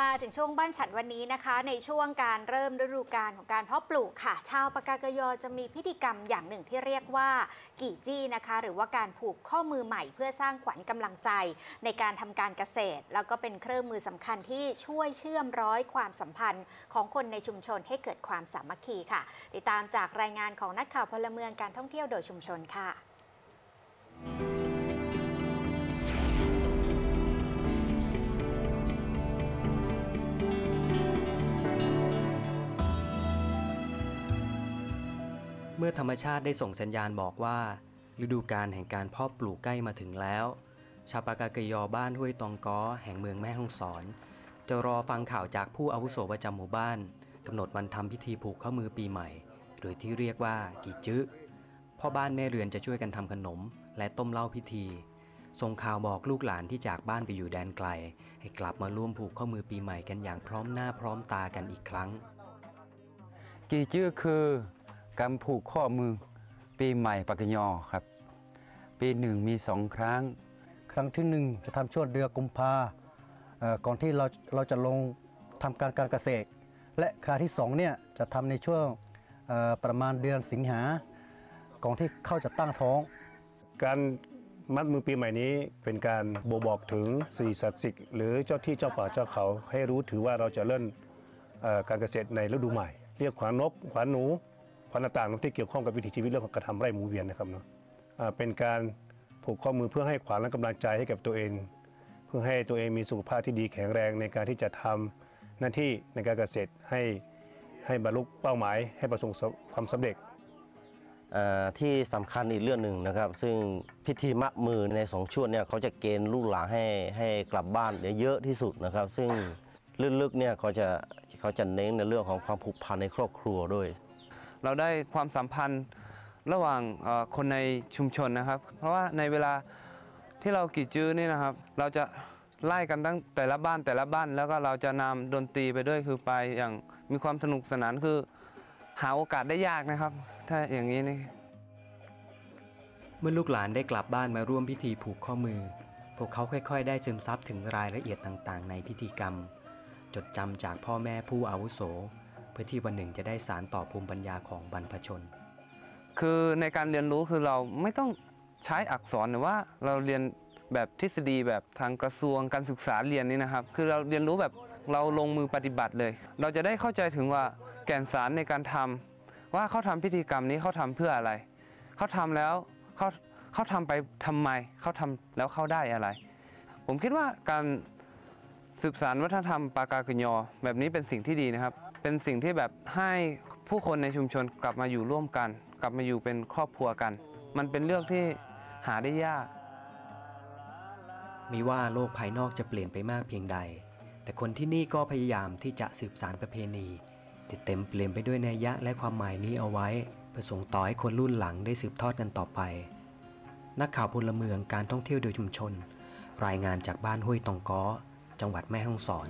มาถึงช่วงบ้านฉันวันนี้นะคะ ในช่วงการเริ่มฤดูกาลของการเพาะปลูกค่ะ ชาวปากากยอจะมีพิธีกรรมอย่างหนึ่งที่เรียกว่ากี่จี้นะคะ หรือว่าการผูกข้อมือใหม่เพื่อสร้างขวัญกำลังใจ ในการทำการเกษตร แล้วก็เป็นเครื่องมือสำคัญที่ช่วยเชื่อมร้อยความสัมพันธ์ของคนในชุมชนให้เกิดความสามัคคีค่ะ ติดตามจากรายงานของนักข่าวพลเมืองการท่องเที่ยวโดยชุมชนค่ะ เมื่อธรรมชาติได้ส่งสัญญาณบอกว่า ฤดูกาลแห่งการเพาะปลูกใกล้มาถึงแล้ว ชาวปากากยอบ้านห้วยตองก้อแห่งเมืองแม่ฮ่องสอน จะรอฟังข่าวจากผู้อาวุโสประจำหมู่บ้านกำหนดวันทำพิธีผูกข้อมือปีใหม่ หรือที่เรียกว่ากีจื้อพ่อบ้านแม่เรือนจะช่วยกันทำขนม และต้มเหล้าพิธีส่งข่าวบอกลูกหลานที่จากบ้านไปอยู่แดนไกล ให้กลับมาร่วมผูกข้อมือปีใหม่กันอย่างพร้อมหน้าพร้อมตากันอีกครั้ง กีจื้อคือ การผูกข้อมือ ปีใหม่ปากยอครับ ปีหนึ่งมีสองครั้ง ครั้งที่หนึ่งจะทำช่วงเดือนกุมภาก่อนที่เราเราจะลงทำการการเกษตร และคราที่สองเนี่ยจะทำในช่วงประมาณเดือนสิงหาก่อนที่เข้าจะตั้งท้อง การมัดมือปีใหม่นี้เป็นการบ่บอกถึงสี่สัตว์สิกหรือเจ้าที่เจ้าป่าเจ้าเขา ให้รู้ถือว่าเราจะเริ่มการเกษตรในฤดูใหม่ เรียกขวานนกขวานหนู ขวานต่างๆที่เกี่ยวข้องกับวิถีชีวิตเรื่องของการทำไร่หมุนเวียนนะครับเนาะเป็นการผูกข้อมือเพื่อให้ขวัญและกำลังใจให้กับตัวเอง เพื่อให้ตัวเองมีสุขภาพที่ดีแข็งแรงในการที่จะทำหน้าที่ในการเกษตรให้ให้บรรลุเป้าหมาย ให้ประสบความสำเร็จที่สำคัญอีกเรื่องหนึ่งนะครับ ซึ่งพิธีมะมือในสองช่วงเนี่ยเขาจะเกณฑ์ลูกหลานให้ให้กลับบ้านเยอะที่สุดนะครับ ซึ่งลึกๆเนี่ยเขาจะเขาจะเน้นในเรื่องของความผูกพันในครอบครัวด้วย เราได้ความสัมพันธ์ระหว่างคนในชุมชนนะครับ เพราะว่าในเวลาที่เรากี่จื้อนี่นะครับ เราจะไล่กันตั้งแต่ละบ้านแต่ละบ้าน แล้วก็เราจะนำดนตรีไปด้วยคือไปอย่างมีความสนุกสนานคือ หาโอกาสได้ยากนะครับ ถ้าอย่างนี้นี่เมื่อลูกหลานได้กลับบ้านมาร่วมพิธีผูกข้อมือ พวกเขาค่อยๆ ได้ซึมซับถึงรายละเอียดต่างๆ ในพิธีกรรม จดจำจากพ่อแม่ผู้อาวุโส พื่อที่วันหนึ่งจะได้สารต่อภูมิปัญญาของบรรพชน คือในการเรียนรู้คือเราไม่ต้องใช้อักษรหรือว่าเราเรียนแบบทฤษฎีแบบทางกระทรวงการศึกษาเรียนนี่นะครับ คือเราเรียนรู้แบบเราลงมือปฏิบัติเลย เราจะได้เข้าใจถึงว่าแก่นสารในการทำว่าเขาทำพิธีกรรมนี้เขาทำเพื่ออะไร เขาทำแล้วเขาเขาทำไปทำไม เขาทำแล้วเขาได้อะไร ผมคิดว่าการสืบสารวัฒนธรรมปากากยอแบบนี้เป็นสิ่งที่ดีนะครับ เป็นสิ่งที่แบบให้ผู้คนในชุมชนกลับมาอยู่ร่วมกัน กลับมาอยู่เป็นครอบครัวกัน มันเป็นเรื่องที่หาได้ยากไม่ว่าโลกภายนอกจะเปลี่ยนไปมากเพียงใด แต่คนที่นี่ก็พยายามที่จะสืบสารประเพณีที่เต็มเปลี่ยนไปด้วยนัยยะและความหมายนี้เอาไว้เพื่อส่งต่อให้คนรุ่นหลังได้สืบทอดกันต่อไป นักข่าวพลเมืองการท่องเที่ยวโดยชุมชน รายงานจากบ้านห้วยตองก้อจังหวัดแม่ฮ่องสอน